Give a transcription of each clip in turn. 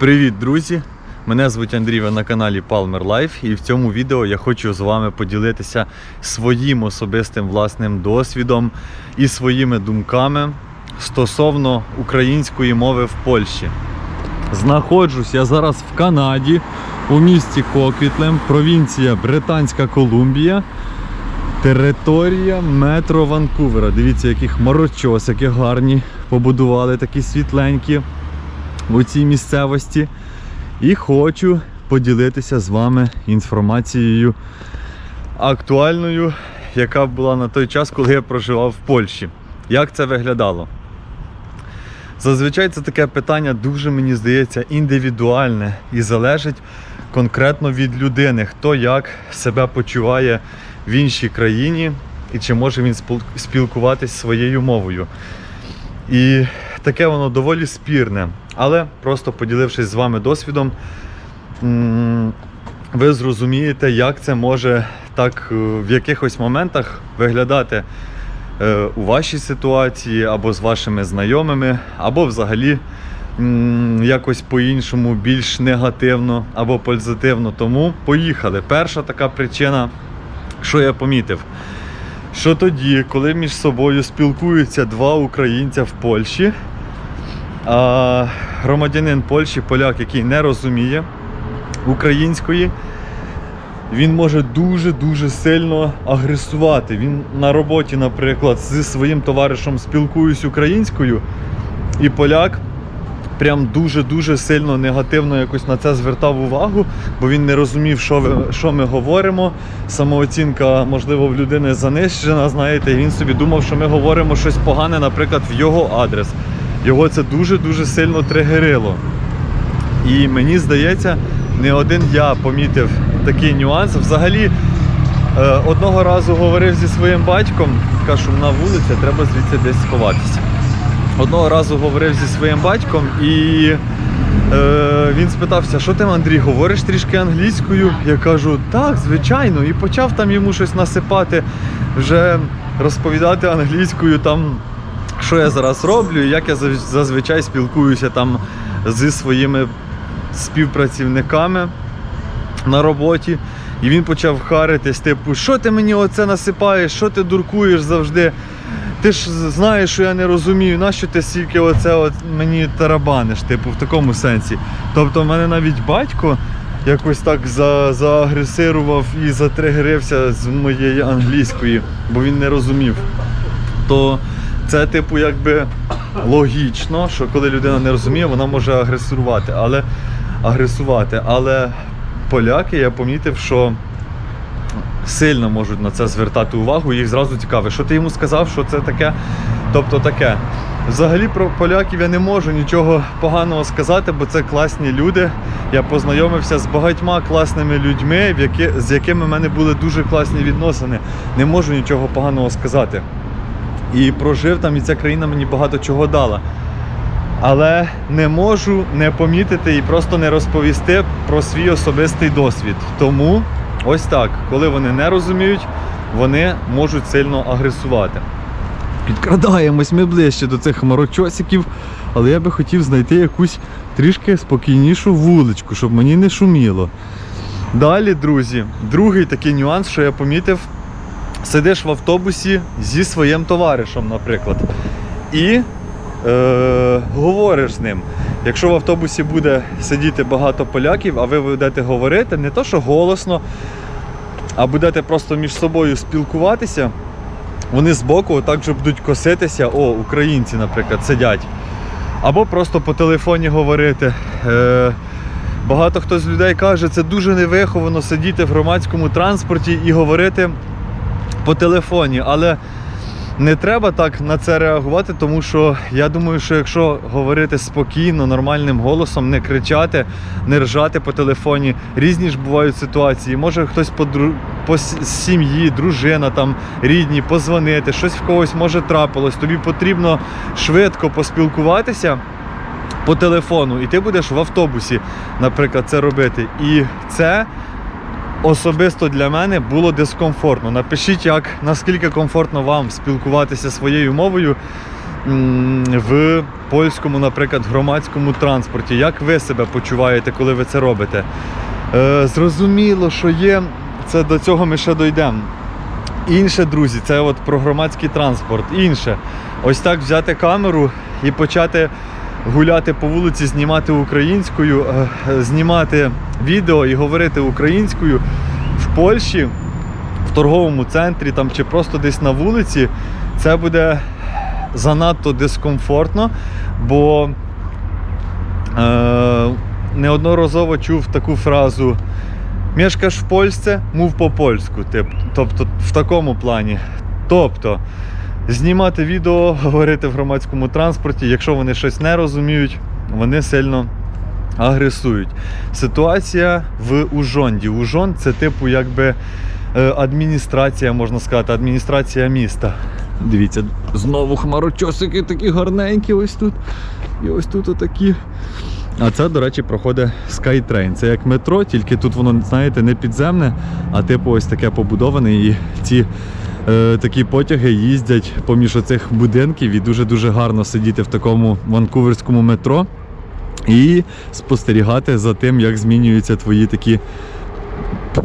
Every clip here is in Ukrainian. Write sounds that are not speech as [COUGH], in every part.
Привіт, друзі! Мене звуть Андрій, ви на каналі Palmer Life і в цьому відео я хочу з вами поділитися своїм особистим власним досвідом і своїми думками стосовно української мови в Польщі. Знаходжусь я зараз в Канаді, у місті Коквітлем, провінція Британська Колумбія, територія метро Ванкувера. Дивіться, які хмарочосики гарні побудували, такі світленькі у цій місцевості. І хочу поділитися з вами інформацією актуальною, яка була на той час, коли я проживав в Польщі. Як це виглядало? Зазвичай це таке питання дуже, мені здається, індивідуальне і залежить конкретно від людини, хто як себе почуває в іншій країні і чи може він спілкуватись своєю мовою. І таке воно доволі спірне. Але просто поділившись з вами досвідом, ви зрозумієте, як це може так е, в якихось моментах виглядати е, у вашій ситуації, або з вашими знайомими, або взагалі якось по-іншому, більш негативно або позитивно. Тому поїхали. Перша така причина, що я помітив. Що тоді, коли між собою спілкуються два українця в Польщі, а громадянин Польщі, поляк, який не розуміє української, він може дуже-дуже сильно агресувати. Він на роботі, наприклад, зі своїм товаришем спілкуюсь українською, і поляк прям дуже-дуже сильно негативно якось на це звертав увагу, бо він не розумів, що, ви, що ми говоримо. Самооцінка, можливо, в людини занижена, знаєте, і він собі думав, що ми говоримо щось погане, наприклад, в його адрес. Його це дуже-дуже сильно тригерило. І мені здається, не один я помітив такий нюанс. Взагалі, е, одного разу говорив зі своїм батьком, така шумна вулиця, треба звідси десь сховатися. Одного разу говорив зі своїм батьком і е, він спитався, що ти, Андрій, говориш трішки англійською? Я кажу, так, звичайно. І почав там йому щось насипати, вже розповідати англійською там що я зараз роблю, і як я зазвичай спілкуюся там зі своїми співпрацівниками на роботі. І він почав харитись, типу, що ти мені оце насипаєш, що ти дуркуєш завжди. Ти ж знаєш, що я не розумію, нащо ти стільки оце от мені тарабаниш, типу, в такому сенсі. Тобто, в мене навіть батько якось так за, заагресирував і затригерився з моєї англійської, бо він не розумів то це, типу, якби логічно, що коли людина не розуміє, вона може агресувати. Але агресувати. Але поляки, я помітив, що сильно можуть на це звертати увагу, їх зразу цікавить, що ти йому сказав, що це таке. Тобто таке. Взагалі про поляків я не можу нічого поганого сказати, бо це класні люди. Я познайомився з багатьма класними людьми, з якими в мене були дуже класні відносини. Не можу нічого поганого сказати. І прожив там, і ця країна мені багато чого дала. Але не можу не помітити і просто не розповісти про свій особистий досвід. Тому ось так, коли вони не розуміють, вони можуть сильно агресувати. Підкрадаємось ми ближче до цих хмарочосиків, але я би хотів знайти якусь трішки спокійнішу вуличку, щоб мені не шуміло. Далі, друзі, другий такий нюанс, що я помітив, сидиш в автобусі зі своїм товаришем, наприклад, і е, говориш з ним. Якщо в автобусі буде сидіти багато поляків, а ви будете говорити, не то що голосно, а будете просто між собою спілкуватися, вони збоку так же будуть коситися, о, українці, наприклад, сидять. Або просто по телефоні говорити. Е, багато хто з людей каже, це дуже невиховано сидіти в громадському транспорті і говорити по телефоні. Але не треба так на це реагувати, тому що я думаю, що якщо говорити спокійно, нормальним голосом, не кричати, не ржати по телефоні, різні ж бувають ситуації. Може хтось по, дру... по сім'ї, дружина, там, рідні, позвонити, щось в когось може трапилось. Тобі потрібно швидко поспілкуватися по телефону, і ти будеш в автобусі, наприклад, це робити. І це особисто для мене було дискомфортно. Напишіть, як наскільки комфортно вам спілкуватися своєю мовою. в польському, наприклад, громадському транспорті. Як ви себе почуваєте, коли ви це робите? Е, зрозуміло, що є, це до цього ми ще дійдемо. Інше, друзі, це от про громадський транспорт. Інше. Ось так взяти камеру і почати гуляти по вулиці, знімати українською, е, знімати відео і говорити українською в Польщі, в торговому центрі там, чи просто десь на вулиці, це буде занадто дискомфортно, бо е, неодноразово чув таку фразу. Мешкаш в Польsce, мов по польську. Тобто в такому плані. Тобто, знімати відео, говорити в громадському транспорті, якщо вони щось не розуміють, вони сильно агресують. Ситуація в Ужонді. Ужонд це типу якби е, адміністрація, можна сказати, адміністрація міста. Дивіться, знову хмарочосики такі гарненькі ось тут. І ось тут отакі. А це, до речі, проходить SkyTrain. Це як метро, тільки тут воно, знаєте, не підземне, а типу ось таке побудоване. І ці е, такі потяги їздять поміж оцих будинків і дуже-дуже гарно сидіти в такому ванкуверському метро і спостерігати за тим, як змінюються твої такі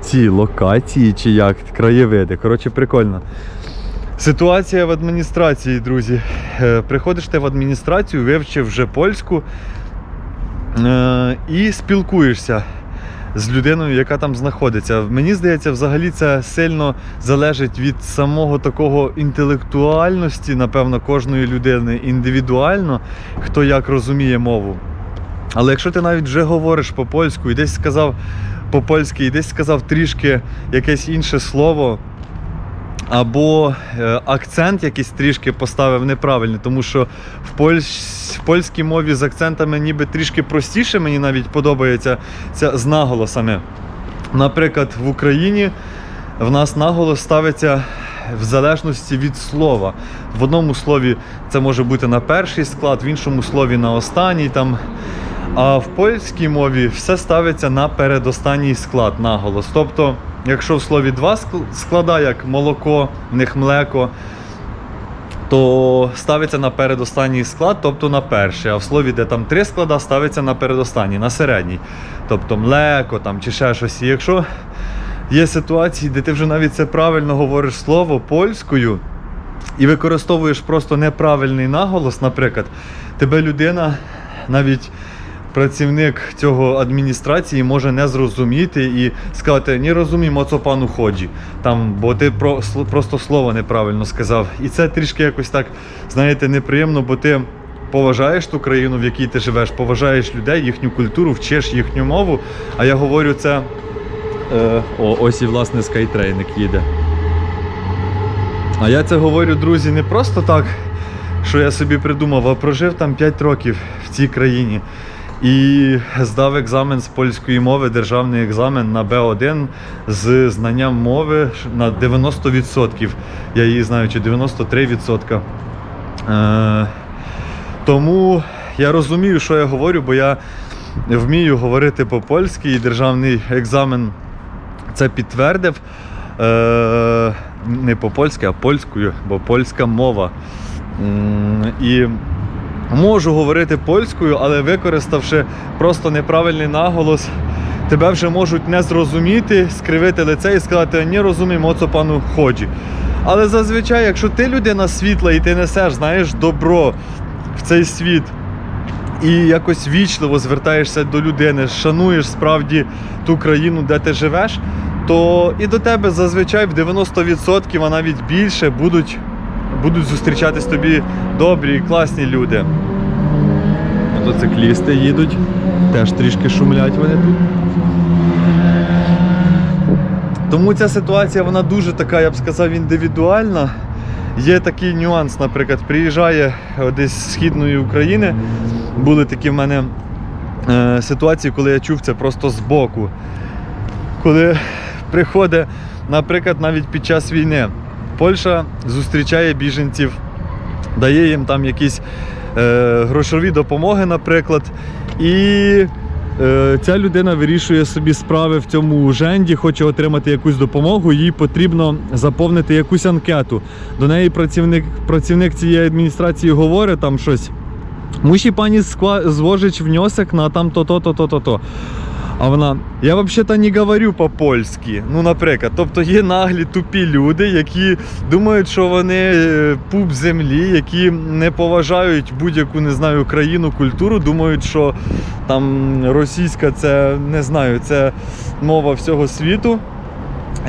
ці локації чи як краєвиди. Коротше, прикольно. Ситуація в адміністрації, друзі. Е, Приходиш ти в адміністрацію, вивчив вже польську е, і спілкуєшся з людиною, яка там знаходиться. Мені здається, взагалі це сильно залежить від самого такого інтелектуальності, напевно, кожної людини індивідуально, хто як розуміє мову. Але якщо ти навіть вже говориш по-польську і десь сказав по-польськи, і десь сказав трішки якесь інше слово, або е, акцент якийсь трішки поставив неправильний, тому що в, польсь, в польській мові з акцентами ніби трішки простіше, мені навіть подобається це з наголосами. Наприклад, в Україні в нас наголос ставиться в залежності від слова. В одному слові це може бути на перший склад, в іншому слові на останній. Там. А в польській мові все ставиться на передостанній склад наголос. Тобто, якщо в слові два склада, як молоко, в них млеко, то ставиться на передостанній склад, тобто на перший. А в слові, де там три склада, ставиться на передостанній, на середній. Тобто млеко там, чи ще щось. І якщо є ситуації, де ти вже навіть це правильно говориш слово польською і використовуєш просто неправильний наголос, наприклад, тебе людина, навіть працівник цього адміністрації може не зрозуміти і сказати, не розуміємо, це пану ходжі. Там, бо ти про, просто слово неправильно сказав. І це трішки якось так, знаєте, неприємно, бо ти. Поважаєш ту країну, в якій ти живеш, поважаєш людей, їхню культуру, вчиш їхню мову. А я говорю це. Е, о, ось і власне скайтрейник їде. А я це говорю, друзі, не просто так, що я собі придумав, а прожив там 5 років в цій країні. І здав екзамен з польської мови, державний екзамен на Б1 з знанням мови на 90%. Я її знаю, чи 93%. Е, тому я розумію, що я говорю, бо я вмію говорити по-польськи, і державний екзамен це підтвердив. Е, не по-польськи, а польською, бо польська мова. І можу говорити польською, але використавши просто неправильний наголос, тебе вже можуть не зрозуміти, скривити лице і сказати, не розуміємо, це пану ходжі. Але зазвичай, якщо ти людина світла і ти несеш, знаєш, добро в цей світ, і якось вічливо звертаєшся до людини, шануєш справді ту країну, де ти живеш, то і до тебе зазвичай в 90%, а навіть більше будуть, будуть зустрічатись тобі добрі і класні люди. Мотоциклісти їдуть, теж трішки шумлять вони тут. Тому ця ситуація вона дуже така, я б сказав, індивідуальна. Є такий нюанс, наприклад, приїжджає десь з східної України. Були такі в мене е, ситуації, коли я чув це просто збоку. Коли приходить, наприклад, навіть під час війни, Польща зустрічає біженців, дає їм там якісь е, грошові допомоги, наприклад. І е, ця людина вирішує собі справи в цьому уженді, хоче отримати якусь допомогу, їй потрібно заповнити якусь анкету. До неї працівник, працівник цієї адміністрації говорить там щось. Мусі пані зложить внесок на там то-то, то-то, то-то. А вона, я взагалі-то не говорю по-польськи. Ну, наприклад, тобто є наглі тупі люди, які думають, що вони е, пуп землі, які не поважають будь-яку не знаю країну, культуру, думають, що там російська це не знаю, це мова всього світу.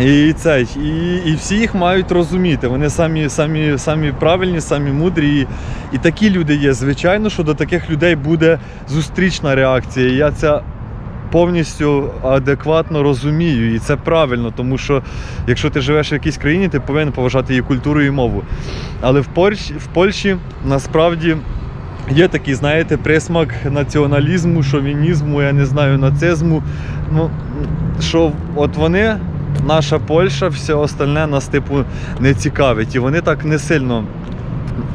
І це, і, і всі їх мають розуміти. Вони самі, самі, самі правильні, самі мудрі. І, і такі люди є. Звичайно, що до таких людей буде зустрічна реакція. Я це повністю адекватно розумію. І це правильно, тому що якщо ти живеш в якійсь країні, ти повинен поважати її культуру і мову. Але в Польщі, в Польщі насправді. Є такий, знаєте, присмак націоналізму, шовінізму, я не знаю, нацизму. Ну, що от вони, наша Польща, все остальне нас типу не цікавить. І вони так не сильно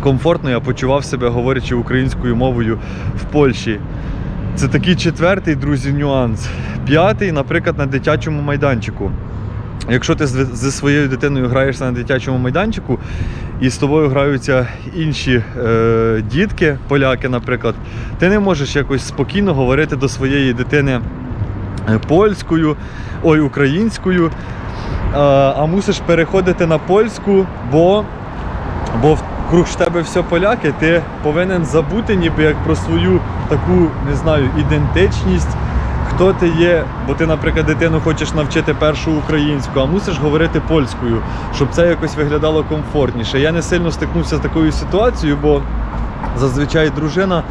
комфортно я почував себе, говорячи українською мовою в Польщі. Це такий четвертий, друзі, нюанс. П'ятий, наприклад, на дитячому майданчику. Якщо ти зі своєю дитиною граєшся на дитячому майданчику і з тобою граються інші е, дітки, поляки, наприклад, ти не можеш якось спокійно говорити до своєї дитини е, польською, ой, українською, а, а мусиш переходити на польську, бо, бо вкруг ж тебе все поляки, ти повинен забути ніби як про свою таку, не знаю, ідентичність. Хто ти є, бо ти, наприклад, дитину хочеш навчити першу українську, а мусиш говорити польською, щоб це якось виглядало комфортніше. Я не сильно стикнувся з такою ситуацією, бо зазвичай дружина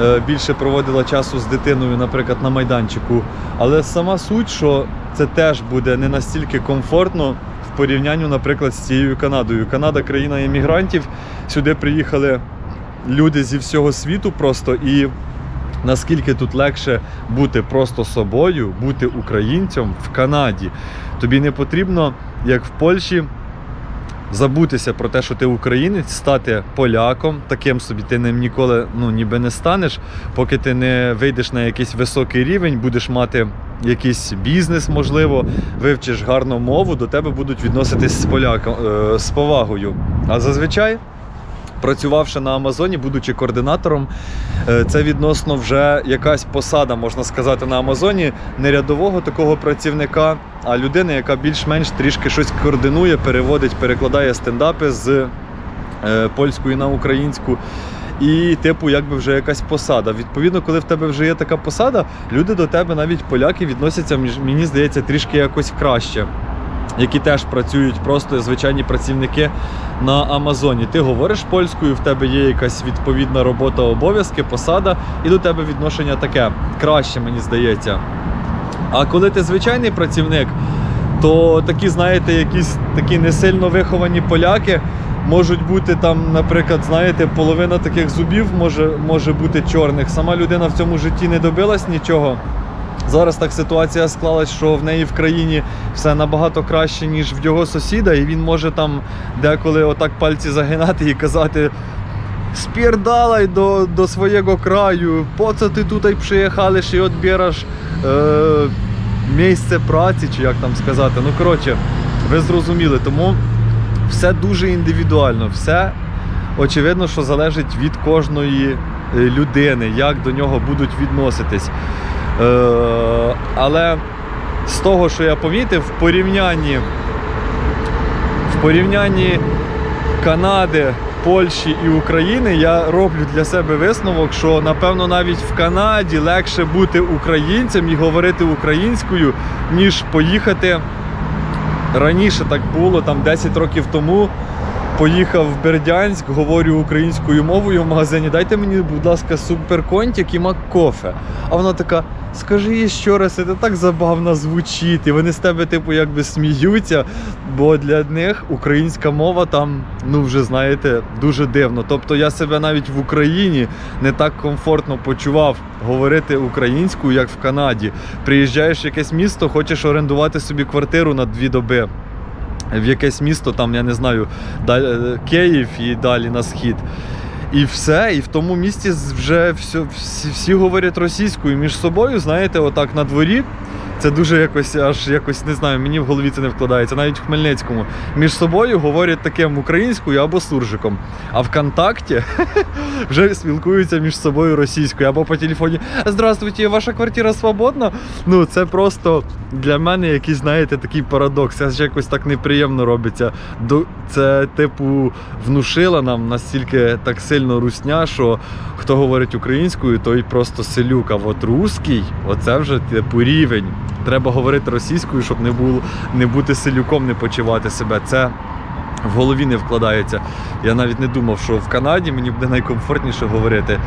е, більше проводила часу з дитиною, наприклад, на майданчику. Але сама суть, що це теж буде не настільки комфортно в порівнянні, наприклад, з цією Канадою. Канада країна емігрантів. Сюди приїхали люди зі всього світу просто і. Наскільки тут легше бути просто собою, бути українцем в Канаді. Тобі не потрібно, як в Польщі, забутися про те, що ти українець, стати поляком. Таким собі ти ним ніколи ну, ніби не станеш, поки ти не вийдеш на якийсь високий рівень, будеш мати якийсь бізнес, можливо, вивчиш гарну мову, до тебе будуть відноситись з поляком е, з повагою. А зазвичай. Працювавши на Амазоні, будучи координатором, е, це відносно вже якась посада, можна сказати, на Амазоні не рядового такого працівника, а людини, яка більш-менш трішки щось координує, переводить, перекладає стендапи з е, польської на українську. І, типу, якби вже якась посада. Відповідно, коли в тебе вже є така посада, люди до тебе, навіть поляки, відносяться, мені здається, трішки якось краще. Які теж працюють просто звичайні працівники на Амазоні. Ти говориш польською, в тебе є якась відповідна робота, обов'язки, посада, і до тебе відношення таке краще, мені здається. А коли ти звичайний працівник, то такі, знаєте, якісь такі не сильно виховані поляки можуть бути там, наприклад, знаєте, половина таких зубів може, може бути чорних. Сама людина в цьому житті не добилась нічого. Зараз так ситуація склалась, що в неї в країні все набагато краще, ніж в його сусіда, і він може там деколи отак пальці загинати і казати. Спірдалай до, до свого краю, по це ти тут приїхалиш і відбираєш е, місце праці, чи як там сказати. Ну, коротше, ви зрозуміли, тому все дуже індивідуально, все очевидно, що залежить від кожної е, людини, як до нього будуть відноситись. Е, але з того, що я помітив, в порівнянні, в порівнянні Канади, Польщі і України я роблю для себе висновок, що напевно навіть в Канаді легше бути українцем і говорити українською, ніж поїхати. Раніше так було, там 10 років тому. Поїхав в Бердянськ, говорю українською мовою в магазині. Дайте мені, будь ласка, суперконтік і маккофе. А вона така: скажи їй ще раз, це так забавно звучить. І вони з тебе, типу, якби сміються, бо для них українська мова там, ну вже знаєте, дуже дивно. Тобто я себе навіть в Україні не так комфортно почував говорити українською, як в Канаді. Приїжджаєш в якесь місто, хочеш орендувати собі квартиру на дві доби в якесь місто, там, я не знаю, далі, Київ і далі на схід. І все, і в тому місті вже все, всі, всі говорять російською між собою, знаєте, отак на дворі. Це дуже якось, аж якось не знаю, мені в голові це не вкладається. Навіть в Хмельницькому. Між собою говорять таким українською або суржиком. А ВКонтакті [LAUGHS] вже спілкуються між собою російською або по телефоні Здравствуйте, ваша квартира свободна? Ну, це просто для мене якийсь, знаєте, такий парадокс. Це ж якось так неприємно робиться. До- Це, типу, внушила нам настільки так сильно русня, що хто говорить українською, той просто селюк. А от русський, оце вже типу рівень. Треба говорити російською, щоб не було не бути селюком, не почувати себе. Це в голові не вкладається. Я навіть не думав, що в Канаді мені буде найкомфортніше говорити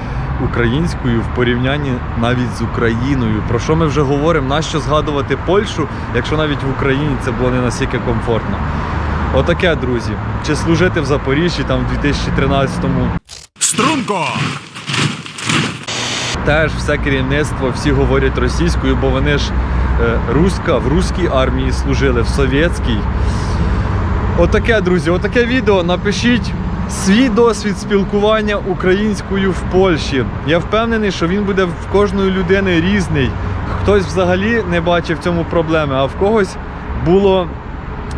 українською в порівнянні навіть з Україною. Про що ми вже говоримо? Нащо згадувати Польщу, якщо навіть в Україні це було не настільки комфортно. Отаке, друзі. Чи служити в Запоріжжі там в 2013-му Струнко! теж все керівництво, всі говорять російською, бо вони ж руська, в руській армії служили, в совєтській. Отаке, друзі, отаке відео. Напишіть свій досвід спілкування українською в Польщі. Я впевнений, що він буде в кожної людини різний. Хтось взагалі не бачив в цьому проблеми, а в когось було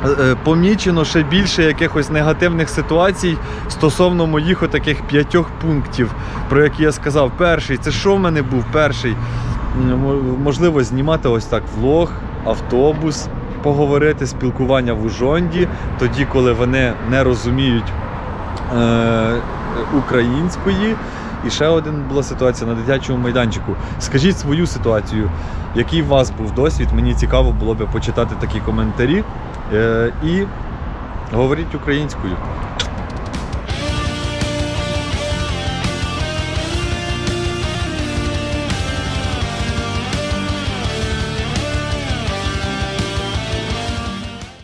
е, е, помічено ще більше якихось негативних ситуацій стосовно моїх отаких п'ятьох пунктів, про які я сказав. Перший, це що в мене був перший? Можливо, знімати ось так влог, автобус, поговорити, спілкування в Ужонді, тоді, коли вони не розуміють е, української. І ще один була ситуація на дитячому майданчику. Скажіть свою ситуацію, який у вас був досвід? Мені цікаво було би почитати такі коментарі. Е, і говоріть українською.